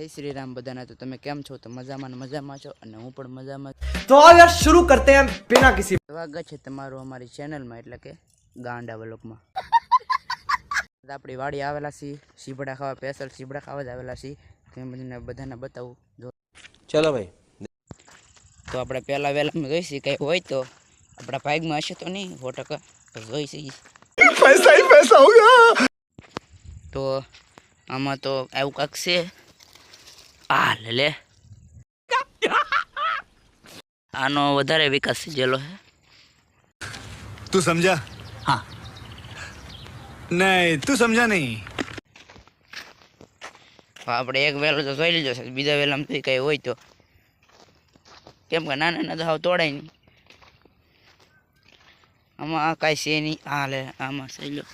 જય શ્રી રામ બધાના. તો તમે કેમ છો? તો મજામાં મજામાં છો? અને હું પણ મજામાં તો યાર શરૂ કરતે હમ બિના કિસી સ્વાગત છે તમારું અમારી ચેનલમાં એટલે કે ગાંડા વ્લોગમાં આપણી વાડી આવેલા છીએ સીબડા ખાવા પેસલ સીબડા ખાવા જ આવેલા છીએ તે બધાને બધાને બતાવું. જો. ચલો ભાઈ. તો આપણે પહેલાં વહેલામાં જોઈશી કંઈ હોય તો. આપણા ભાગમાં હશે તો નહીં સો ટકા જોઈશી. પૈસા પૈસા તો આમાં તો આવું કાંક છે. આ લે. લે આનો વધારે વિકાસ જેલો હે. તું સમજા? હા. નહીં તું સમજા નહીં. આપણે એક વેલો તો જોઈ લીધો છે બીજા વેલામાં તો કંઈ હોય તો. કેમ કે નાના નાના તો હાવ તોડાય નહીં. આમાં આ કાંઈ છે નહીં. આ લે આમાં સહી સહેલો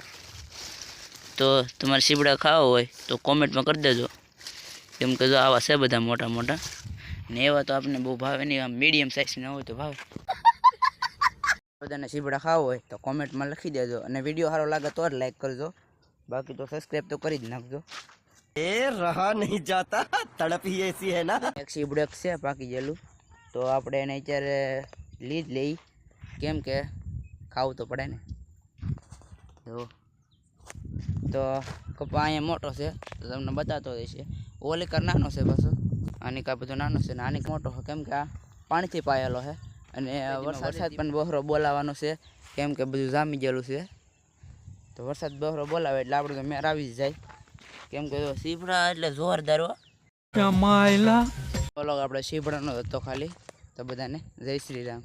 તો તમારે સીબડા ખાવા હોય તો કોમેન્ટમાં કરી દેજો. કેમ કે જો આવા છે બધા મોટા મોટા. ને એવા તો આપણે બહુ ભાવે નહીં આમ મીડિયમ સાઇઝના હોય તો ભાવે. બધાને સીબડા ખાવ હોય તો કોમેન્ટમાં લખી દેજો અને વીડિયો સારો લાગે તો જ લાઈક કરજો. બાકી તો સબસ્ક્રાઈબ તો કરી જ નાખજો. એ રહા નહીં જાતા તડપ હી એસી હે ના. એક સીબડક છે પાકી ગયેલું તો આપણે એને અત્યારે લઈ જ લઈ. કેમ કે ખાવું તો પડે ને. તો તો કપા અહીંયા મોટો છે તો તમને બતાતો રહેશે. ઓલી કર નાનો છે પાછો. આની કા બધો નાનો છે ને આની મોટો છે. કેમ કે આ પાણીથી પાયેલો છે અને વરસાદ પણ બહોરો બોલાવાનો છે. કેમ કે બધું જામી ગયેલું છે. તો વરસાદ બહરો બોલાવે એટલે આપણે તો મેર આવી જ જાય. કેમ કે જો સીપડા એટલે જોરદાર હો. બોલો આપણે સીપડાનો હતો ખાલી. તો બધાને જય શ્રી રામ.